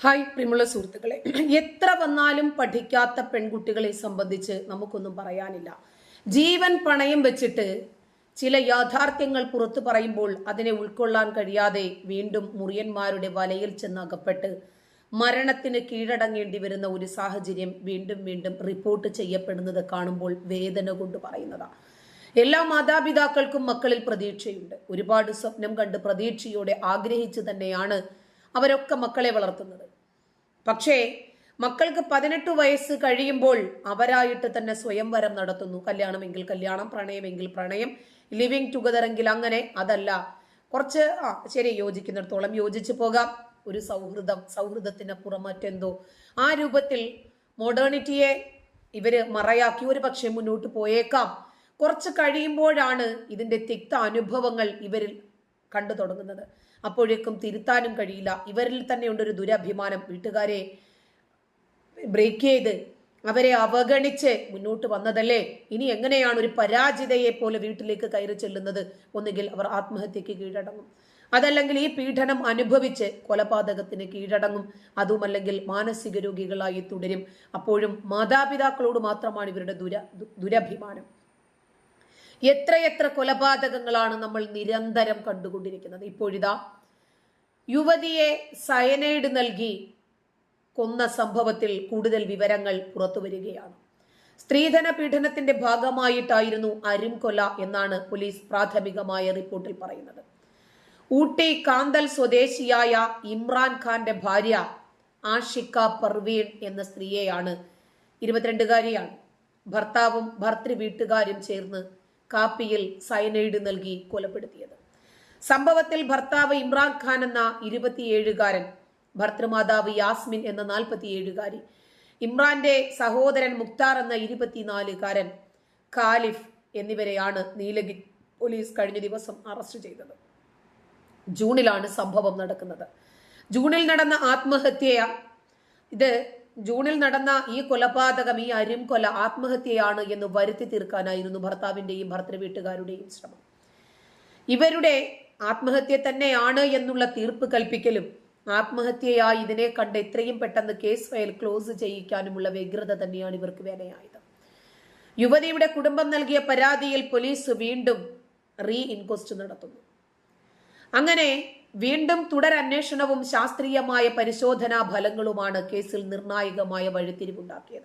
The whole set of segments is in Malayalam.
ഹായ് പ്രിമുള്ള സുഹൃത്തുക്കളെ. എത്ര വന്നാലും പഠിക്കാത്ത പെൺകുട്ടികളെ സംബന്ധിച്ച് നമുക്കൊന്നും പറയാനില്ല. ജീവൻ പണയം വെച്ചിട്ട് ചില യാഥാർത്ഥ്യങ്ങൾ പുറത്തു പറയുമ്പോൾ അതിനെ ഉൾക്കൊള്ളാൻ കഴിയാതെ വീണ്ടും മുറിയന്മാരുടെ വലയിൽ ചെന്ന് അകപ്പെട്ട് മരണത്തിന് കീഴടങ്ങേണ്ടി വരുന്ന ഒരു സാഹചര്യം വീണ്ടും വീണ്ടും റിപ്പോർട്ട് ചെയ്യപ്പെടുന്നത് കാണുമ്പോൾ വേദന കൊണ്ട് പറയുന്നതാണ് എല്ലാ മാതാപിതാക്കൾക്കും മക്കളിൽ പ്രതീക്ഷയുണ്ട്. ഒരുപാട് സ്വപ്നം കണ്ട് പ്രതീക്ഷയോടെ ആഗ്രഹിച്ചു തന്നെയാണ് അവരൊക്കെ മക്കളെ വളർത്തുന്നത്. പക്ഷേ മക്കൾക്ക് പതിനെട്ട് വയസ്സ് കഴിയുമ്പോൾ അവരായിട്ട് തന്നെ സ്വയംവരം നടത്തുന്നു. കല്യാണമെങ്കിൽ കല്യാണം പ്രണയമെങ്കിൽ പ്രണയം ലിവിങ് ടുഗദർ എങ്കിൽ അങ്ങനെ അതല്ല. കുറച്ച് ആ ശരി യോജിക്കുന്നിടത്തോളം യോജിച്ചു പോകാം. ഒരു സൗഹൃദം സൗഹൃദത്തിന് മറ്റെന്തോ. ആ രൂപത്തിൽ മോഡേണിറ്റിയെ ഇവർ മറയാക്കി ഒരു പക്ഷേ മുന്നോട്ട് പോയേക്കാം. കുറച്ച് കഴിയുമ്പോഴാണ് ഇതിന്റെ തിക്ത അനുഭവങ്ങൾ ഇവരിൽ കണ്ടു തുടങ്ങുന്നത്. അപ്പോഴേക്കും തിരുത്താനും കഴിയില്ല. ഇവരിൽ തന്നെ ഉണ്ടൊരു ദുരഭിമാനം. വീട്ടുകാരെ ബ്രേക്ക് ചെയ്ത് അവരെ അവഗണിച്ച് മുന്നോട്ട് വന്നതല്ലേ? ഇനി എങ്ങനെയാണ് ഒരു പരാജിതയെ പോലെ വീട്ടിലേക്ക് കയറി ചെല്ലുന്നത്? ഒന്നുകിൽ അവർ ആത്മഹത്യക്ക് കീഴടങ്ങും. അതല്ലെങ്കിൽ ഈ പീഡനം അനുഭവിച്ച് കൊലപാതകത്തിന് കീഴടങ്ങും. അതുമല്ലെങ്കിൽ മാനസിക രോഗികളായി തുടരും. അപ്പോഴും മാതാപിതാക്കളോട് മാത്രമാണ് ഇവരുടെ ദുര ദുരഭിമാനം. എത്രയെത്ര കൊലപാതകങ്ങളാണ് നമ്മൾ നിരന്തരം കണ്ടുകൊണ്ടിരിക്കുന്നത്? ഇപ്പോഴിതാ യുവതിയെ സയനൈഡ് നൽകി കൊന്ന സംഭവത്തിൽ കൂടുതൽ വിവരങ്ങൾ പുറത്തു വരികയാണ്. സ്ത്രീധന പീഡനത്തിന്റെ ഭാഗമായിട്ടായിരുന്നു അരുംകൊല എന്നാണ് പോലീസ് പ്രാഥമികമായ റിപ്പോർട്ടിൽ പറയുന്നത്. ഊട്ടി കാന്തൽ സ്വദേശിയായ ഇമ്രാൻ ഖാന്റെ ഭാര്യ ആഷിക്ക പർവീൺ എന്ന സ്ത്രീയെയാണ് ഇരുപത്തിരണ്ടുകാരിയാണ്. ഭർത്താവും ഭർത്തൃ വീട്ടുകാരും ചേർന്ന് കാപ്പിയിൽ സയനൈഡ് നൽകി കൊലപ്പെടുത്തിയത്. സംഭവത്തിൽ ഭർത്താവ് ഇമ്രാൻ ഖാൻ എന്ന ഇരുപത്തിയേഴുകാരൻ ഭർത്തൃമാതാവ് യാസ്മിൻ എന്ന നാൽപ്പത്തിയേഴുകാരി ഇമ്രാന്റെ സഹോദരൻ മുക്താർ എന്ന ഇരുപത്തിനാലുകാരൻ ഖാലിഫ് എന്നിവരെയാണ് നീലഗിരി പോലീസ് കഴിഞ്ഞ ദിവസം അറസ്റ്റ് ചെയ്തത്. ജൂണിലാണ് സംഭവം നടക്കുന്നത്. ജൂണിൽ നടന്ന ആത്മഹത്യ ഇത് ജൂണിൽ നടന്ന ഈ കൊലപാതകം ഈ അരിംകൊല ആത്മഹത്യയാണ് എന്ന് വരുത്തി തീർക്കാനായിരുന്നു ഭർത്താവിന്റെയും ഭർത്തൃ വീട്ടുകാരുടെയും ശ്രമം. ഇവരുടെ ആത്മഹത്യ തന്നെയാണ് എന്നുള്ള തീർപ്പ് കൽപ്പിക്കലും ആത്മഹത്യയായി ഇതിനെ കണ്ട് എത്രയും പെട്ടെന്ന് കേസ് ഫയൽ ക്ലോസ് ചെയ്യിക്കാനുമുള്ള വ്യഗ്രത തന്നെയാണ് ഇവർക്ക് വേനയായത് യുവതിയുടെ കുടുംബം നൽകിയ പരാതിയിൽ പോലീസ് വീണ്ടും റീ ഇൻക്വസ്റ്റ് നടത്തുന്നു. അങ്ങനെ വീണ്ടും തുടരന്വേഷണവും ശാസ്ത്രീയമായ പരിശോധനാ ഫലങ്ങളുമാണ് കേസിൽ നിർണായകമായ വഴിത്തിരിവുണ്ടാക്കിയത്.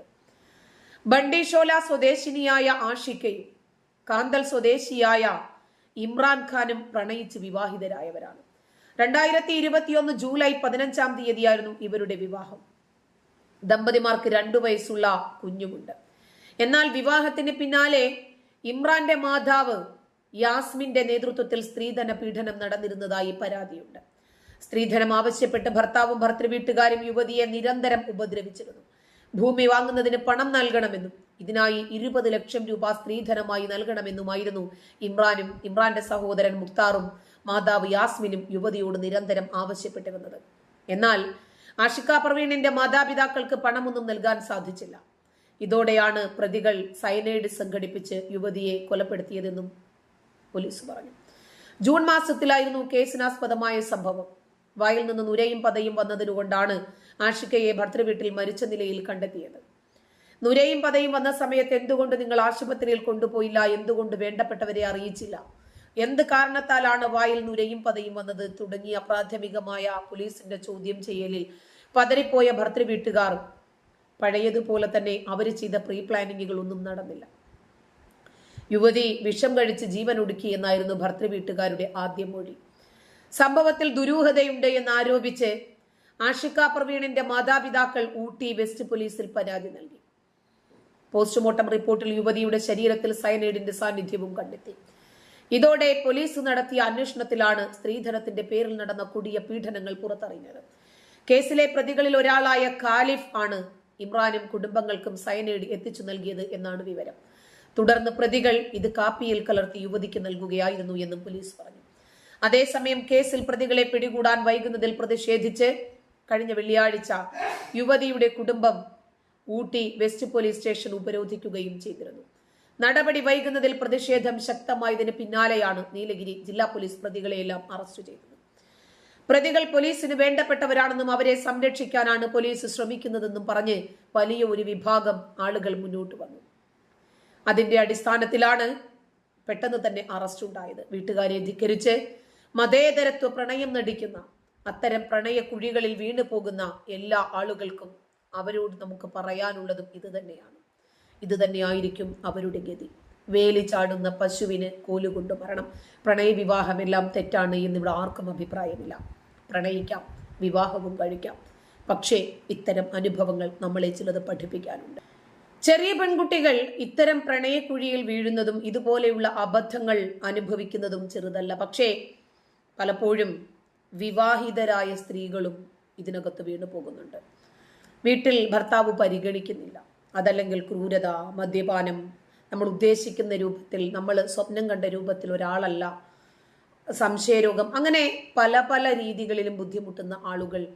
ബണ്ടിഷോല സ്വദേശിനിയായ ആഷിക്കയും കാന്തൽ സ്വദേശിയായ ഇമ്രാൻഖാനും പ്രണയിച്ച് വിവാഹിതരായവരാണ്. രണ്ടായിരത്തി ഇരുപത്തിയൊന്ന് ജൂലൈ പതിനഞ്ചാം തീയതിയായിരുന്നു ഇവരുടെ വിവാഹം. ദമ്പതിമാർക്ക് രണ്ടു വയസ്സുള്ള കുഞ്ഞുമുണ്ട്. എന്നാൽ വിവാഹത്തിന് പിന്നാലെ ഇമ്രാന്റെ മാതാവ് യാസ്മിന്റെ നേതൃത്വത്തിൽ സ്ത്രീധന പീഡനം നടന്നിരുന്നതായി പരാതിയുണ്ട്. സ്ത്രീധനം ആവശ്യപ്പെട്ട് ഭർത്താവും ഭർത്തൃവീട്ടുകാരും യുവതിയെ നിരന്തരം ഉപദ്രവിച്ചിരുന്നു. ഭൂമി വാങ്ങുന്നതിന് പണം നൽകണമെന്നും ഇതിനായി ഇരുപത് ലക്ഷം രൂപ സ്ത്രീധനമായി നൽകണമെന്നുമായിരുന്നു ഇമ്രാനും ഇമ്രാന്റെ സഹോദരൻ മുക്താറും മാതാവ് യാസ്മിനും യുവതിയോട് നിരന്തരം ആവശ്യപ്പെട്ടിരുന്നത്. എന്നാൽ ആഷിക പ്രവീണിന്റെ മാതാപിതാക്കൾക്ക് പണമൊന്നും നൽകാൻ സാധിച്ചില്ല. ഇതോടെയാണ് പ്രതികൾ സൈനൈഡ് സംഘടിപ്പിച്ച് യുവതിയെ കൊലപ്പെടുത്തിയതെന്നും പോലീസ് പറഞ്ഞു. ജൂൺ മാസത്തിലായിരുന്നു കേസിനാസ്പദമായ സംഭവം. വായിൽ നിന്ന് നുരയും പതയും വന്നതിനുകൊണ്ടാണ് ആഷിക്കയെ ഭർത്തൃവീട്ടിൽ മരിച്ച നിലയിൽ കണ്ടെത്തിയത്. നുരയും പതയും വന്ന സമയത്ത് എന്തുകൊണ്ട് നിങ്ങൾ ആശുപത്രിയിൽ കൊണ്ടുപോയില്ല? എന്തുകൊണ്ട് വേണ്ടപ്പെട്ടവരെ അറിയിച്ചില്ല? എന്ത് കാരണത്താലാണ് വായിൽ നുരയും പതയും വന്നത്? തുടങ്ങിയ പ്രാഥമികമായ പോലീസിന്റെ ചോദ്യം ചെയ്യലിൽ പതറിപ്പോയ ഭർത്തൃവീട്ടുകാർ പഴയതുപോലെ തന്നെ അവർ ചെയ്ത പ്രീ പ്ലാനിങ്ങുകളൊന്നും നടന്നില്ല. യുവതി വിഷം കഴിച്ച് ജീവൻ ഒടുക്കി എന്നായിരുന്നു ഭർത്തൃ വീട്ടുകാരുടെ ആദ്യ മൊഴി. സംഭവത്തിൽ ദുരൂഹതയുണ്ട് എന്ന് ആരോപിച്ച് ആഷിക പ്രവീണിന്റെ മാതാപിതാക്കൾ ഊട്ടി വെസ്റ്റ് പോലീസിൽ പരാതി നൽകി. പോസ്റ്റ്മോർട്ടം റിപ്പോർട്ടിൽ യുവതിയുടെ ശരീരത്തിൽ സയനൈഡിന്റെ സാന്നിധ്യവും കണ്ടെത്തി. ഇതോടെ പോലീസ് നടത്തിയ അന്വേഷണത്തിലാണ് സ്ത്രീധനത്തിന്റെ പേരിൽ നടന്ന കൊടിയ പീഡനങ്ങൾ പുറത്തറിഞ്ഞത്. കേസിലെ പ്രതികളിൽ ഒരാളായ ഖാലിഫ് ആണ് ഇമ്രാനും കുടുംബങ്ങൾക്കും സയനൈഡ് എത്തിച്ചു നൽകിയത് എന്നാണ് വിവരം. തുടർന്ന് പ്രതികൾ ഇത് കാപ്പിയിൽ കലർത്തി യുവതിക്ക് നൽകുകയായിരുന്നു എന്നും പോലീസ് പറഞ്ഞു. അതേസമയം കേസിൽ പ്രതികളെ പിടികൂടാൻ വൈകുന്നതിൽ പ്രതിഷേധിച്ച് കഴിഞ്ഞ വെള്ളിയാഴ്ച യുവതിയുടെ കുടുംബം ഊട്ടി വെസ്റ്റ് പോലീസ് സ്റ്റേഷൻ ഉപരോധിക്കുകയും ചെയ്തിരുന്നു. നടപടി വൈകുന്നതിൽ പ്രതിഷേധം ശക്തമായതിന് പിന്നാലെയാണ് നീലഗിരി ജില്ലാ പോലീസ് പ്രതികളെയെല്ലാം അറസ്റ്റ് ചെയ്തത്. പ്രതികൾ പോലീസിന് വേണ്ടപ്പെട്ടവരാണെന്നും അവരെ സംരക്ഷിക്കാനാണ് പോലീസ് ശ്രമിക്കുന്നതെന്നും പറഞ്ഞ് വലിയ ഒരു വിഭാഗം ആളുകൾ മുന്നോട്ട് വന്നു. അതിന്റെ അടിസ്ഥാനത്തിലാണ് പെട്ടെന്ന് തന്നെ അറസ്റ്റ് ഉണ്ടായത്. വീട്ടുകാരെ ധിക്കരിച്ച് മതേതരത്വ പ്രണയം നടിക്കുന്ന അത്തരം പ്രണയ കുഴികളിൽ വീണു പോകുന്ന എല്ലാ ആളുകൾക്കും അവരോട് നമുക്ക് പറയാനുള്ളതും ഇത് തന്നെയാണ്. ഇത് തന്നെയായിരിക്കും അവരുടെ ഗതി. വേലി ചാടുന്ന പശുവിന് കോലുകൊണ്ട് മരണം. പ്രണയവിവാഹമെല്ലാം തെറ്റാണ് എന്നിവിടെ ആർക്കും അഭിപ്രായമില്ല. പ്രണയിക്കാം വിവാഹവും കഴിക്കാം. പക്ഷേ ഇത്തരം അനുഭവങ്ങൾ നമ്മളെ ചിലത് പഠിപ്പിക്കാനുണ്ട്. ചെറിയ പെൺകുട്ടികൾ ഇത്തരം പ്രണയക്കുഴിയിൽ വീഴുന്നതും ഇതുപോലെയുള്ള അബദ്ധങ്ങൾ അനുഭവിക്കുന്നതും ചെറുതല്ല. പക്ഷേ പലപ്പോഴും വിവാഹിതരായ സ്ത്രീകളും ഇതിനകത്ത് വീണു പോകുന്നുണ്ട്. വീട്ടിൽ ഭർത്താവ് പരിഗണിക്കുന്നില്ല. അതല്ലെങ്കിൽ ക്രൂരത മദ്യപാനം നമ്മൾ ഉദ്ദേശിക്കുന്ന രൂപത്തിൽ നമ്മൾ സ്വപ്നം കണ്ട രൂപത്തിൽ ഒരാളല്ല. സംശയരോഗം അങ്ങനെ പല പല രീതികളിലും ബുദ്ധിമുട്ടുന്ന ആളുകൾ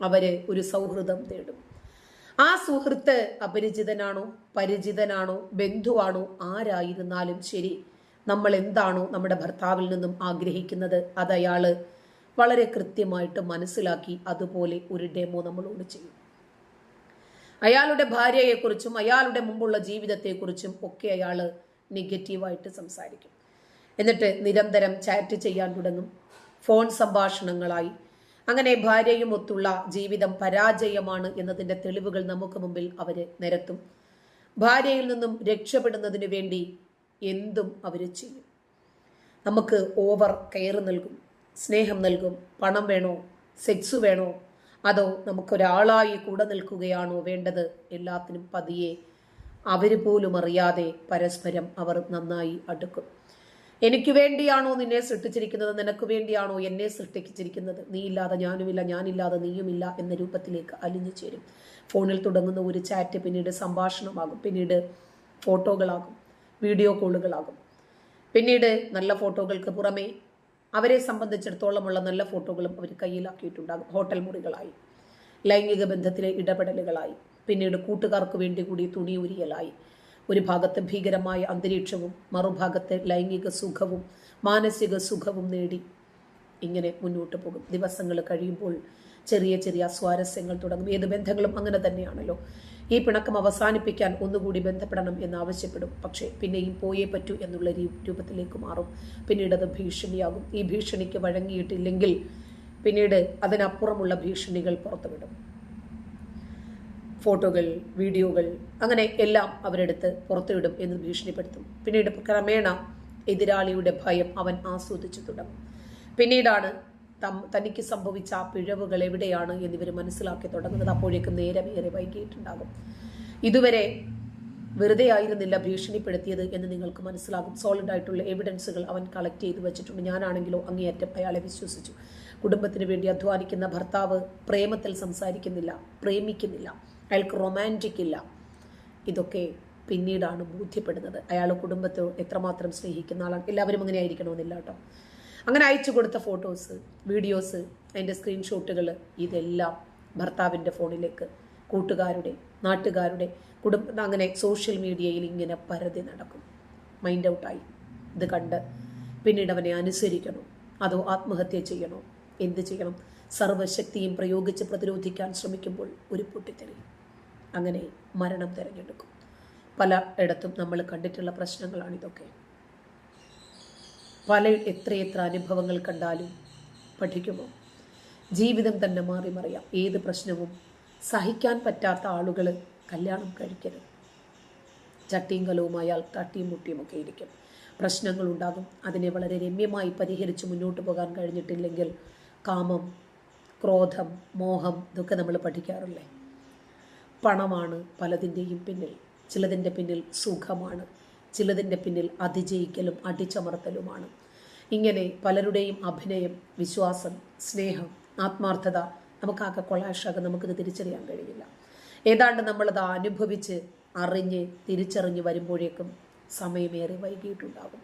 അവർ ഒരു സൗഹൃദം തേടും. ആ സുഹൃത്ത് അപരിചിതനാണോ? പരിചിതനാണോ? ബന്ധുവാണോ? ആരായിരുന്നാലും ശരി. നമ്മൾ എന്താണോ നമ്മുടെ ഭർത്താവിൽ നിന്നും ആഗ്രഹിക്കുന്നത് അത് വളരെ കൃത്യമായിട്ട് മനസ്സിലാക്കി അതുപോലെ ഒരു ഡെമോ നമ്മളോട് ചെയ്യും. അയാളുടെ ഭാര്യയെക്കുറിച്ചും അയാളുടെ മുമ്പുള്ള ജീവിതത്തെക്കുറിച്ചും ഒക്കെ അയാൾ നെഗറ്റീവായിട്ട് സംസാരിക്കും. എന്നിട്ട് നിരന്തരം ചാറ്റ് ചെയ്യാൻ തുടങ്ങും. ഫോൺ സംഭാഷണങ്ങളായി. അങ്ങനെ ഭാര്യയും ഒത്തുള്ള ജീവിതം പരാജയമാണ് എന്നതിന്റെ തെളിവുകൾ നമുക്ക് മുമ്പിൽ അവർ നിരത്തും. ഭാര്യയിൽ നിന്നും രക്ഷപ്പെടുന്നതിന് വേണ്ടി എന്തും അവർ ചെയ്യും. നമുക്ക് ഓവർ കെയർ നൽകും സ്നേഹം നൽകും പണം വേണോ സെക്സ് വേണോ അതോ നമുക്കൊരാളായി കൂടെ നിൽക്കുകയാണോ വേണ്ടത് എല്ലാത്തിനും പതിയെ അവർ പോലും അറിയാതെ പരസ്പരം അവർ നന്നായി അടുക്കും. എനിക്ക് വേണ്ടിയാണോ നിന്നെ സൃഷ്ടിച്ചിരിക്കുന്നത്? നിനക്ക് വേണ്ടിയാണോ എന്നെ സൃഷ്ടിച്ചിരിക്കുന്നത്? നീ ഇല്ലാതെ ഞാനുമില്ല ഞാനില്ലാതെ നീയുമില്ല എന്ന രൂപത്തിലേക്ക് അലിഞ്ഞു ചേരും. ഫോണിൽ തുടങ്ങുന്ന ഒരു ചാറ്റ് പിന്നീട് സംഭാഷണമാകും. പിന്നീട് ഫോട്ടോകളാകും. വീഡിയോ കോളുകളാകും. പിന്നീട് നല്ല ഫോട്ടോകൾക്ക് പുറമേ അവരെ സംബന്ധിച്ചിടത്തോളമുള്ള നല്ല ഫോട്ടോകളും അവർ കയ്യിലാക്കിയിട്ടുണ്ടാകും. ഹോട്ടൽ മുറികളായി. ലൈംഗിക ബന്ധത്തിലെ ഇടപെടലുകളായി. പിന്നീട് കൂട്ടുകാർക്ക് വേണ്ടി കൂടി തുണി ഉരിയലായി ഒരു ഭാഗത്ത് ഭീകരമായ അന്തരീക്ഷവും മറുഭാഗത്ത് ലൈംഗിക സുഖവും മാനസിക സുഖവും നേടി ഇങ്ങനെ മുന്നോട്ട് പോകും. ദിവസങ്ങൾ കഴിയുമ്പോൾ ചെറിയ ചെറിയ സ്വാരസ്യങ്ങൾ തുടങ്ങും. ഏത് ബന്ധങ്ങളും അങ്ങനെ തന്നെയാണല്ലോ. ഈ പിണക്കം അവസാനിപ്പിക്കാൻ ഒന്നുകൂടി ബന്ധപ്പെടണം എന്ന് ആവശ്യപ്പെടും. പക്ഷേ പിന്നെയും പോയേ പറ്റൂ എന്നുള്ള രൂപത്തിലേക്ക് മാറും. പിന്നീട് അത് ഭീഷണിയാകും. ഈ ഭീഷണിക്ക് വഴങ്ങിയിട്ടില്ലെങ്കിൽ പിന്നീട് അതിനപ്പുറമുള്ള ഭീഷണികൾ പുറത്തുവിടും. ഫോട്ടോകൾ വീഡിയോകൾ അങ്ങനെ എല്ലാം അവരെടുത്ത് പുറത്തുവിടും എന്ന് ഭീഷണിപ്പെടുത്തും. പിന്നീട് ക്രമേണ എതിരാളിയുടെ ഭയം അവൻ ആസ്വദിച്ചു തുടങ്ങും. പിന്നീടാണ് തനിക്ക് സംഭവിച്ച പിഴവുകൾ എവിടെയാണ് എന്നിവർ മനസ്സിലാക്കി തുടങ്ങുന്നത്. അപ്പോഴേക്കും നേരമേറെ വൈകിയിട്ടുണ്ടാകും. ഇതുവരെ വെറുതെ ആയിരുന്നില്ല ഭീഷണിപ്പെടുത്തിയത് എന്ന് നിങ്ങൾക്ക് മനസ്സിലാകും. സോളിഡ് ആയിട്ടുള്ള എവിഡൻസുകൾ അവൻ കളക്ട് ചെയ്തു വെച്ചിട്ടുണ്ട്. ഞാനാണെങ്കിലോ അങ്ങേയറ്റം അയാളെ വിശ്വസിച്ചു. കുടുംബത്തിന് വേണ്ടി അധ്വാനിക്കുന്ന ഭർത്താവ് പ്രേമത്തിൽ സംസാരിക്കുന്നില്ല പ്രേമിക്കുന്നില്ല. അയാൾക്ക് റൊമാന്റിക് ഇല്ല. ഇതൊക്കെ പിന്നീടാണ് ബോധ്യപ്പെടുന്നത്. അയാൾ കുടുംബത്തെ എത്രമാത്രം സ്നേഹിക്കുന്ന ആളാണ്. എല്ലാവരും അങ്ങനെ ആയിരിക്കണമെന്നില്ല കേട്ടോ. അങ്ങനെ അയച്ചു കൊടുത്ത ഫോട്ടോസ് വീഡിയോസ് അതിന്റെ സ്ക്രീൻഷോട്ടുകൾ ഇതെല്ലാം ഭർത്താവിന്റെ ഫോണിലേക്ക് കൂട്ടുകാരുടെ നാട്ടുകാരുടെ കുടുംബ അങ്ങനെ സോഷ്യൽ മീഡിയയിൽ ഇങ്ങനെ പരതി നടക്കും. മൈൻഡ് ഔട്ടായി ഇത് കണ്ട് പിന്നീട് അവനെ അനുസരിക്കണോ. അതോ ആത്മഹത്യ ചെയ്യണോ? എന്ത് ചെയ്യണം? സർവശക്തിയും പ്രയോഗിച്ച് പ്രതിരോധിക്കാൻ ശ്രമിക്കുമ്പോൾ ഒരു പൊട്ടിത്തെറി. അങ്ങനെ മരണം തിരഞ്ഞെടുക്കും. പല ഇടത്തും നമ്മൾ കണ്ടിട്ടുള്ള പ്രശ്നങ്ങളാണ് ഇതൊക്കെ. പല എത്രയെത്ര അനുഭവങ്ങൾ കണ്ടാലും പഠിക്കുമോ? ജീവിതം തന്നെ മാറി മറിയാം. ഏത് പ്രശ്നവും സഹിക്കാൻ പറ്റാത്ത ആളുകൾ കല്യാണം കഴിക്കരുത്. ചട്ടിയും കലവും അയാൾ തട്ടിയും മുട്ടിയും ഒക്കെ ഇരിക്കും. പ്രശ്നങ്ങൾ ഉണ്ടാകും. അതിനെ വളരെ രമ്യമായി പരിഹരിച്ച് മുന്നോട്ട് പോകാൻ കഴിഞ്ഞിട്ടില്ലെങ്കിൽ കാമം ക്രോധം മോഹം ഇതൊക്കെ നമ്മൾ പഠിക്കാറില്ലേ? പണമാണ് പലതിന്റെയും പിന്നിൽ. ചിലതിന്റെ പിന്നിൽ സുഖമാണ്. ചിലതിന്റെ പിന്നിൽ അതിജയിക്കലും അടിച്ചമർത്തലുമാണ്. ഇങ്ങനെ പലരുടെയും അഭിനയം വിശ്വാസം സ്നേഹം ആത്മാർത്ഥത നമുക്കാകെ കൊളാഷാകെ നമുക്കിത് തിരിച്ചറിയാൻ കഴിയില്ല ഏതാണ്ട് നമ്മളത് അനുഭവിച്ച് അറിഞ്ഞ് തിരിച്ചറിഞ്ഞ് വരുമ്പോഴേക്കും സമയമേറെ വൈകിയിട്ടുണ്ടാകും.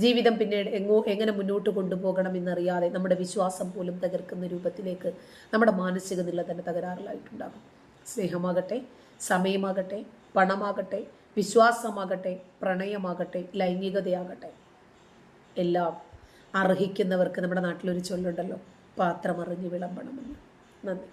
ജീവിതം പിന്നീട് എങ്ങോ എങ്ങനെ മുന്നോട്ട് കൊണ്ടുപോകണം എന്നറിയാതെ നമ്മുടെ വിശ്വാസം പോലും തകർക്കുന്ന രൂപത്തിലേക്ക് നമ്മുടെ മാനസിക നില തന്നെ തകരാറിലായിട്ടുണ്ടാകും. സ്നേഹമാകട്ടെ സമയമാകട്ടെ പണമാകട്ടെ വിശ്വാസമാകട്ടെ പ്രണയമാകട്ടെ ലൈംഗികതയാകട്ടെ. എല്ലാം അർഹിക്കുന്നവർക്ക് നമ്മുടെ നാട്ടിലൊരു ചൊല്ലുണ്ടല്ലോ പാത്രമറിഞ്ഞ് വിളമ്പണമെന്ന്. നന്ദി.